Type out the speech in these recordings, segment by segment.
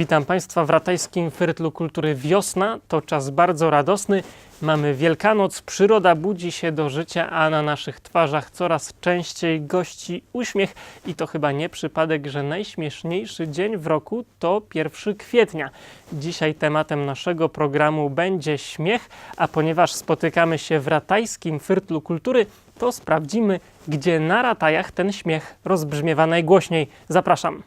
Witam Państwa w Ratajskim Fertlu Kultury Wiosna. To czas bardzo radosny. Mamy Wielkanoc, przyroda budzi się do życia, a na naszych twarzach coraz częściej gości uśmiech. I to chyba nie przypadek, że najśmieszniejszy dzień w roku to 1 kwietnia. Dzisiaj tematem naszego programu będzie śmiech, a ponieważ spotykamy się w Ratajskim Fertlu Kultury, to sprawdzimy, gdzie na ratajach ten śmiech rozbrzmiewa najgłośniej. Zapraszam.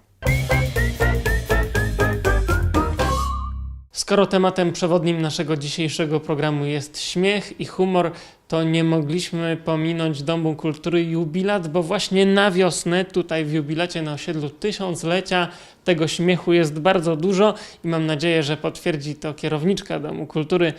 Skoro tematem przewodnim naszego dzisiejszego programu jest śmiech i humor, to nie mogliśmy pominąć Domu Kultury Jubilat, bo właśnie na wiosnę tutaj w Jubilacie na osiedlu tysiąclecia tego śmiechu jest bardzo dużo i mam nadzieję, że potwierdzi to kierowniczka Domu Kultury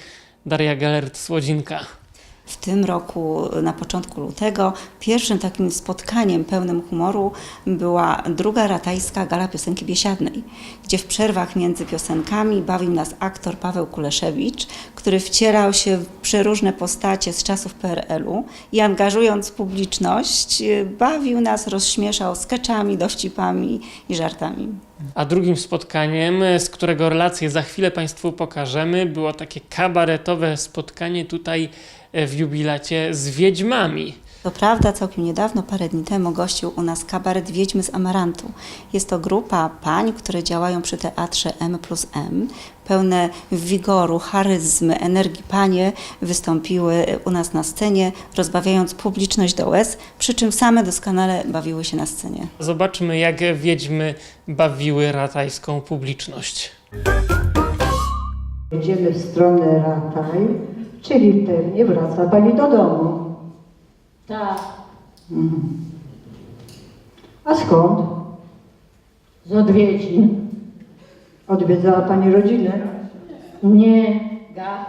Daria Gelert-Słodzinka. W tym roku, na początku lutego, pierwszym takim spotkaniem pełnym humoru była druga ratajska gala piosenki biesiadnej, gdzie w przerwach między piosenkami bawił nas aktor Paweł Kuleszewicz, który wcierał się w przeróżne postacie z czasów PRL-u i angażując publiczność, bawił nas, rozśmieszał skeczami, dowcipami i żartami. A drugim spotkaniem, z którego relacje za chwilę Państwu pokażemy, było takie kabaretowe spotkanie tutaj e, w jubilacie z Wiedźmami. To prawda, całkiem niedawno, parę dni temu, gościł u nas kabaret Wiedźmy z Amarantu. Jest to grupa pań, które działają przy teatrze M plus M. Pełne wigoru, charyzmy, energii panie wystąpiły u nas na scenie, rozbawiając publiczność do łez, przy czym same doskonale bawiły się na scenie. Zobaczmy, jak Wiedźmy bawiły ratajską publiczność. Jedziemy w stronę Rataj, czyli pewnie wraca Pani do domu. Tak, A skąd? z odwiedzin. Odwiedzała Pani rodzinę? Nie, ga,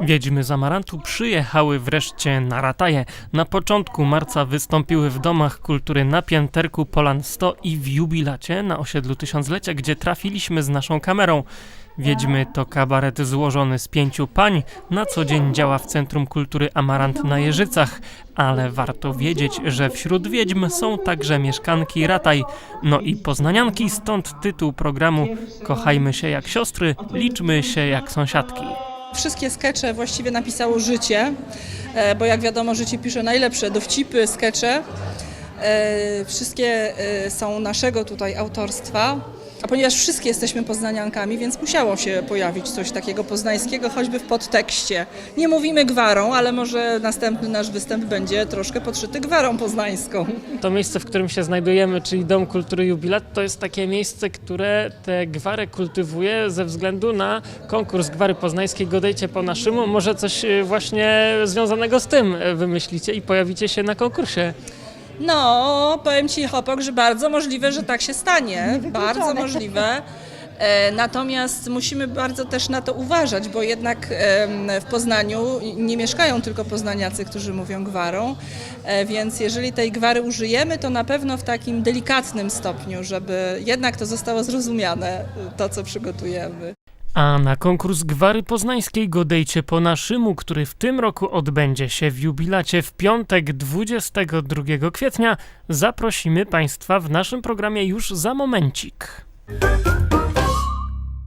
Wiedźmy z Amarantu przyjechały wreszcie na Rataje. Na początku marca wystąpiły w domach kultury na Pięterku Polan 100 i w Jubilacie na osiedlu Tysiąclecia, gdzie trafiliśmy z naszą kamerą. Wiedźmy to kabaret złożony z pięciu pań. Na co dzień działa w Centrum Kultury Amarant na Jeżycach, ale warto wiedzieć, że wśród wiedźm są także mieszkanki Rataj. No i poznanianki, stąd tytuł programu Kochajmy się jak siostry, liczmy się jak sąsiadki. Wszystkie skecze właściwie napisało życie, e, bo jak wiadomo, życie pisze najlepsze dowcipy, skecze. E, Wszystkie e, są naszego tutaj autorstwa. A ponieważ wszystkie jesteśmy poznaniankami, więc musiało się pojawić coś takiego poznańskiego, choćby w podtekście. Nie mówimy gwarą, ale może następny nasz występ będzie troszkę podszyty gwarą poznańską. To miejsce, w którym się znajdujemy, czyli Dom Kultury Jubilat, to jest takie miejsce, które tę gwarę kultywuje ze względu na konkurs Gwary Poznańskiej Godejcie po naszemu. Może coś y, właśnie związanego z tym y, wymyślicie i pojawicie się na konkursie. No, powiem Ci, Hopok, że bardzo możliwe, że tak się stanie. Bardzo możliwe. E, Natomiast musimy bardzo też na to uważać, bo jednak em, w Poznaniu nie mieszkają tylko poznaniacy, którzy mówią gwarą, E, więc jeżeli tej gwary użyjemy, to na pewno w takim delikatnym stopniu, żeby jednak to zostało zrozumiane, to co przygotujemy. A na konkurs Gwary Poznańskiej Godejcie po naszemu, który w tym roku odbędzie się w jubilacie w piątek 22 kwietnia, zaprosimy Państwa w naszym programie już za momencik.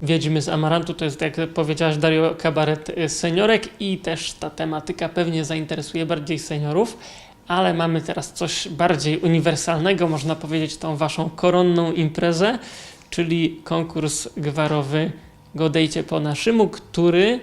Wiedźmy z Amarantu to jest, jak powiedziałaś Dario, kabaret y, seniorek i też ta tematyka pewnie zainteresuje bardziej seniorów, ale mamy teraz coś bardziej uniwersalnego, można powiedzieć tą waszą koronną imprezę, czyli konkurs gwarowy Godejcie po naszemu, który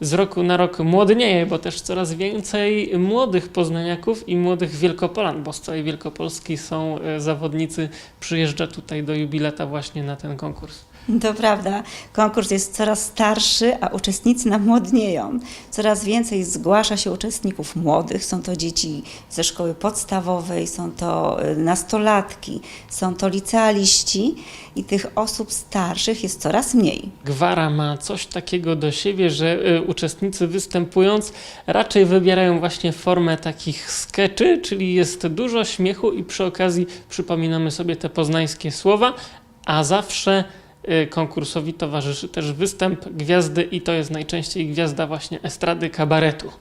z roku na rok młodnieje, bo też coraz więcej młodych poznaniaków i młodych Wielkopolan, bo z całej Wielkopolski są e, zawodnicy, przyjeżdża tutaj do jubileta właśnie na ten konkurs. To prawda, konkurs jest coraz starszy, a uczestnicy nam młodnieją. Coraz więcej zgłasza się uczestników młodych. Są to dzieci ze szkoły podstawowej, są to y, nastolatki, są to licealiści i tych osób starszych jest coraz mniej. Gwara ma coś takiego do siebie, że y, uczestnicy występując raczej wybierają właśnie formę takich skeczy, czyli jest dużo śmiechu i przy okazji przypominamy sobie te poznańskie słowa, a zawsze konkursowi towarzyszy też występ gwiazdy i to jest najczęściej gwiazda właśnie estrady kabaretu.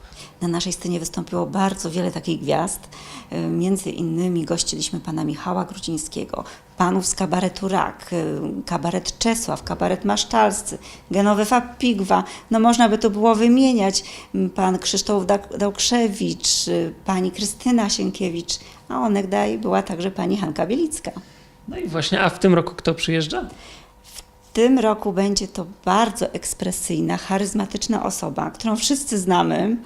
Na naszej scenie wystąpiło bardzo wiele takich gwiazd. Y, Między innymi gościliśmy pana Michała Grudzińskiego, panów z kabaretu Rak, y, kabaret Czesław, kabaret Masztalscy, Genowefa Pigwa. No można by tu było wymieniać. M, Pan Krzysztof Dałkrzewicz, y, pani Krystyna Sienkiewicz, a onegdaj była także pani Hanka Bielicka. No i właśnie, a w tym roku kto przyjeżdża? W tym roku będzie to bardzo ekspresyjna, charyzmatyczna osoba, którą wszyscy znamy.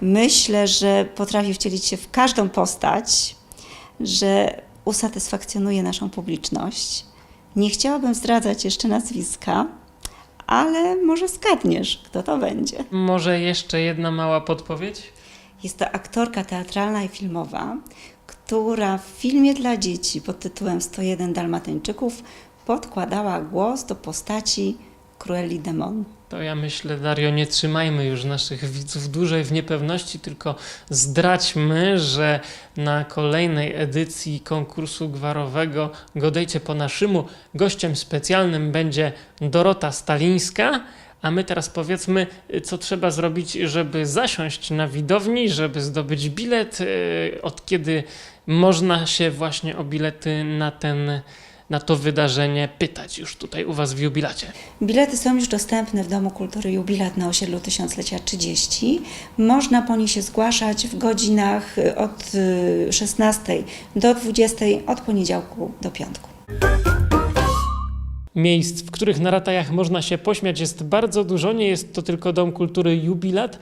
Myślę, że potrafi wcielić się w każdą postać, że usatysfakcjonuje naszą publiczność. Nie chciałabym zdradzać jeszcze nazwiska, ale może zgadniesz, kto to będzie. Może jeszcze jedna mała podpowiedź? Jest to aktorka teatralna i filmowa, która w filmie dla dzieci pod tytułem 101 Dalmatyńczyków podkładała głos do postaci Cruelli Demon. To ja myślę, Dario, nie trzymajmy już naszych widzów dłużej w niepewności, tylko zdradźmy, że na kolejnej edycji konkursu gwarowego Godejcie po naszemu gościem specjalnym będzie Dorota Stalińska. A my teraz powiedzmy, co trzeba zrobić, żeby zasiąść na widowni, żeby zdobyć bilet, yy, od kiedy można się właśnie o bilety na ten na to wydarzenie pytać już tutaj u Was w jubilacie. Bilety są już dostępne w Domu Kultury Jubilat na osiedlu Tysiąclecia 30. Można po nich się zgłaszać w godzinach y, od y, 16 do 20 od poniedziałku do piątku. Miejsc, w których na ratajach można się pośmiać, jest bardzo dużo. Nie jest to tylko Dom Kultury Jubilat.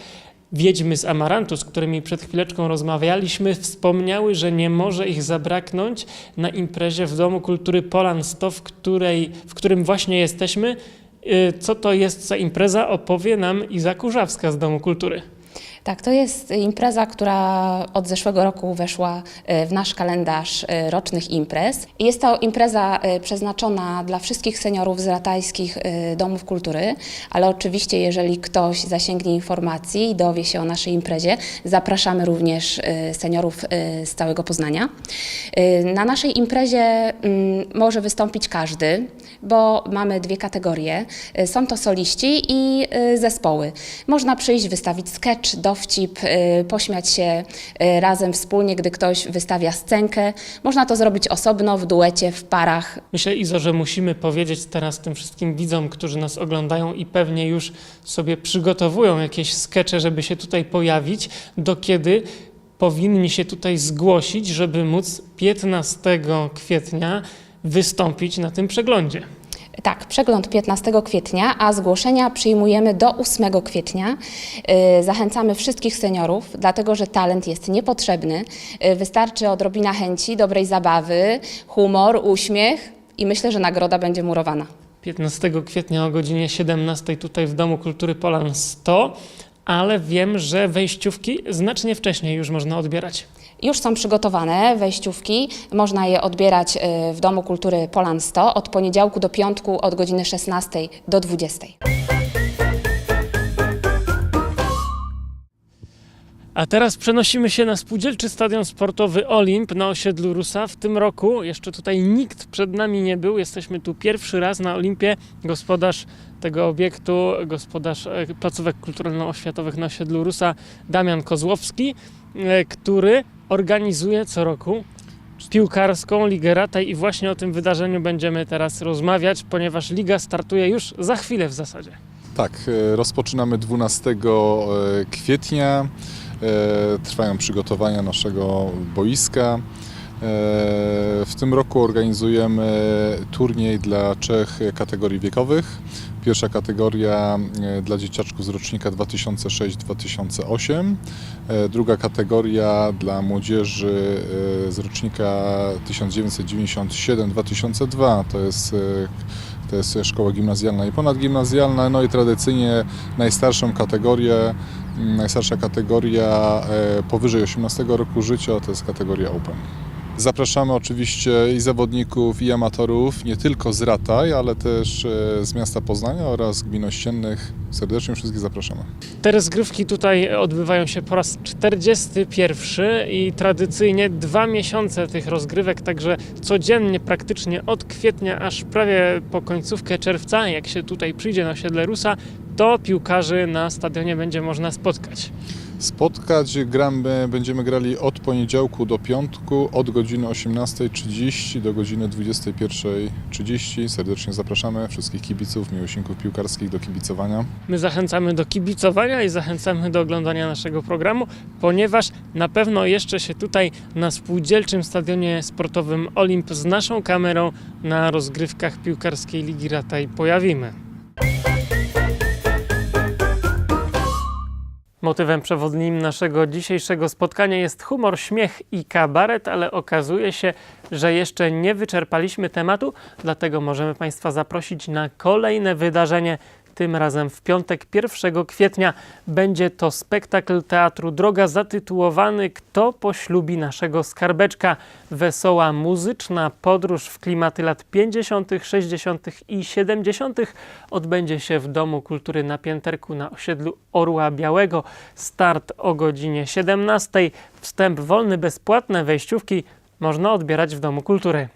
Wiedźmy z Amarantu, z którymi przed chwileczką rozmawialiśmy, wspomniały, że nie może ich zabraknąć na imprezie w Domu Kultury Polan 100, w, której, w którym właśnie jesteśmy. Yy, Co to jest za impreza, opowie nam Iza Kurzawska z Domu Kultury. Tak, to jest impreza, która od zeszłego roku weszła e, w nasz kalendarz e, rocznych imprez. Jest to impreza e, przeznaczona dla wszystkich seniorów z ratajskich e, domów kultury, ale oczywiście jeżeli ktoś zasięgnie informacji i dowie się o naszej imprezie, zapraszamy również seniorów z całego Poznania. Na naszej imprezie mm, może wystąpić każdy, bo mamy dwie kategorie. Są to soliści i zespoły. Można przyjść, wystawić sketch, dowcip, e, pośmiać się e, razem wspólnie, gdy ktoś wystawia scenkę. Można to zrobić osobno, w duecie, w parach. Myślę, Izo, że musimy powiedzieć teraz tym wszystkim widzom, którzy nas oglądają i pewnie już sobie przygotowują jakieś skecze, żeby się tutaj pojawić, do kiedy powinni się tutaj zgłosić, żeby móc 15 kwietnia wystąpić na tym przeglądzie. Tak, przegląd 15 kwietnia, a zgłoszenia przyjmujemy do 8 kwietnia. Y, Zachęcamy wszystkich seniorów, dlatego że talent jest niepotrzebny. Y, Wystarczy odrobina chęci, dobrej zabawy, humor, uśmiech i myślę, że nagroda będzie murowana. 15 kwietnia o godzinie 17 tutaj w Domu Kultury Polan 100, ale wiem, że wejściówki znacznie wcześniej już można odbierać. Już są przygotowane wejściówki. Można je odbierać y, w Domu Kultury Polan 100 od poniedziałku do piątku od godziny 16 do 20. A teraz przenosimy się na spółdzielczy stadion sportowy Olimp na osiedlu Rusa. W tym roku jeszcze tutaj nikt przed nami nie był. Jesteśmy tu pierwszy raz na Olimpie. Gospodarz tego obiektu, gospodarz e, placówek kulturalno-oświatowych na osiedlu Rusa, Damian Kozłowski, e, który organizuje co roku piłkarską Ligę Rataj i właśnie o tym wydarzeniu będziemy teraz rozmawiać, ponieważ liga startuje już za chwilę w zasadzie. Tak, e, rozpoczynamy 12 e, kwietnia. E, Trwają przygotowania naszego boiska. E, W tym roku organizujemy turniej dla trzech kategorii wiekowych. Pierwsza kategoria e, dla dzieciaczków z rocznika 2006-2008. E, Druga kategoria dla młodzieży z rocznika 1997-2002. To jest to jest szkoła gimnazjalna i ponadgimnazjalna, no i tradycyjnie najstarszą kategorię, najstarsza kategoria powyżej 18 roku życia to jest kategoria Open. Zapraszamy oczywiście i zawodników, i amatorów, nie tylko z Rataj, ale też e, z miasta Poznania oraz gmin ościennych. Serdecznie wszystkich zapraszamy. Te rozgrywki tutaj odbywają się po raz 41 i tradycyjnie dwa miesiące tych rozgrywek, także codziennie praktycznie od kwietnia aż prawie po końcówkę czerwca, jak się tutaj przyjdzie na osiedle Rusa, to piłkarzy na stadionie będzie można spotkać. Spotkać gramy, będziemy grali od poniedziałku do piątku, od godziny 18.30 do godziny 21.30. Serdecznie zapraszamy wszystkich kibiców, miłośników piłkarskich do kibicowania. My zachęcamy do kibicowania i zachęcamy do oglądania naszego programu, ponieważ na pewno jeszcze się tutaj na spółdzielczym stadionie sportowym Olimp z naszą kamerą na rozgrywkach piłkarskiej Ligi Rataj pojawimy. Motywem przewodnim naszego dzisiejszego spotkania jest humor, śmiech i kabaret, ale okazuje się, że jeszcze nie wyczerpaliśmy tematu, dlatego możemy Państwa zaprosić na kolejne wydarzenie. Tym razem w piątek 1 kwietnia będzie to spektakl Teatru Droga zatytułowany Kto poślubi naszego skarbeczka? Wesoła muzyczna podróż w klimaty lat 50., 60. i 70. odbędzie się w Domu Kultury na Pięterku na osiedlu Orła Białego. Start o godzinie 17. Wstęp wolny, bezpłatne wejściówki można odbierać w Domu Kultury.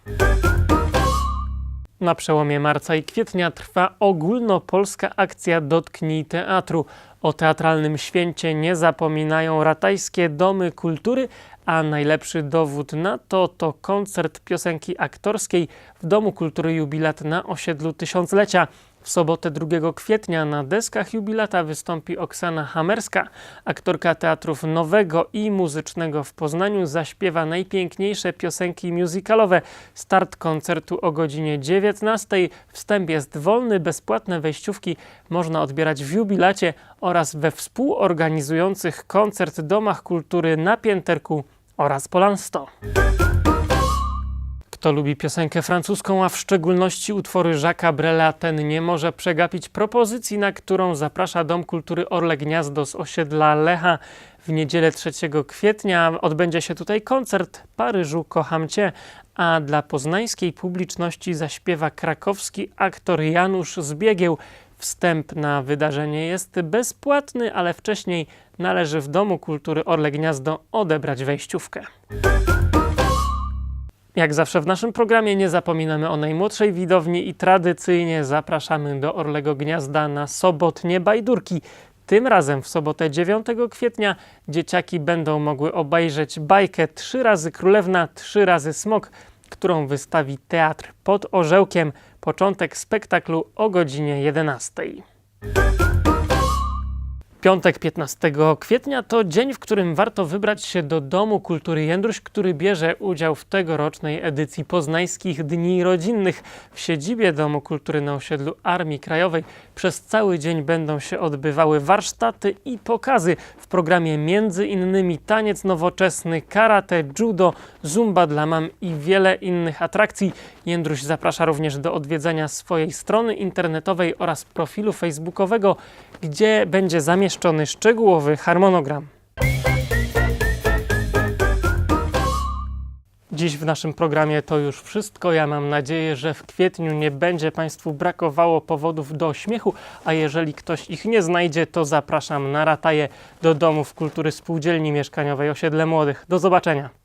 Na przełomie marca i kwietnia trwa ogólnopolska akcja Dotknij Teatru. O teatralnym święcie nie zapominają ratajskie domy kultury, a najlepszy dowód na to to koncert piosenki aktorskiej w Domu Kultury Jubilat na osiedlu Tysiąclecia. W sobotę 2 kwietnia na deskach jubilata wystąpi Oksana Hamerska. Aktorka teatrów nowego i muzycznego w Poznaniu zaśpiewa najpiękniejsze piosenki musicalowe. Start koncertu o godzinie 19. Wstęp jest wolny, bezpłatne wejściówki można odbierać w jubilacie oraz we współorganizujących koncert domach kultury na Pięterku oraz Polan 100. Kto lubi piosenkę francuską, a w szczególności utwory Jacques'a Brela, ten nie może przegapić propozycji, na którą zaprasza Dom Kultury Orle Gniazdo z osiedla Lecha. W niedzielę 3 kwietnia odbędzie się tutaj koncert Paryżu Kocham Cię, a dla poznańskiej publiczności zaśpiewa krakowski aktor Janusz Zbiegieł. Wstęp na wydarzenie jest bezpłatny, ale wcześniej należy w Domu Kultury Orle Gniazdo odebrać wejściówkę. Jak zawsze w naszym programie nie zapominamy o najmłodszej widowni i tradycyjnie zapraszamy do Orlego Gniazda na sobotnie bajdurki. Tym razem w sobotę 9 kwietnia dzieciaki będą mogły obejrzeć bajkę Trzy razy królewna, trzy razy smok, którą wystawi teatr pod orzełkiem. Początek spektaklu o godzinie 11. Piątek 15 kwietnia to dzień, w którym warto wybrać się do Domu Kultury Jędruś, który bierze udział w tegorocznej edycji Poznańskich Dni Rodzinnych. W siedzibie Domu Kultury na osiedlu Armii Krajowej przez cały dzień będą się odbywały warsztaty i pokazy. W programie między innymi taniec nowoczesny, karate, judo, zumba dla mam i wiele innych atrakcji. Jędruś zaprasza również do odwiedzenia swojej strony internetowej oraz profilu facebookowego, gdzie będzie zamieszczony szczegółowy harmonogram. Dziś w naszym programie to już wszystko. Ja mam nadzieję, że w kwietniu nie będzie Państwu brakowało powodów do śmiechu, a jeżeli ktoś ich nie znajdzie, to zapraszam na rataje do domów kultury spółdzielni mieszkaniowej Osiedle Młodych. Do zobaczenia.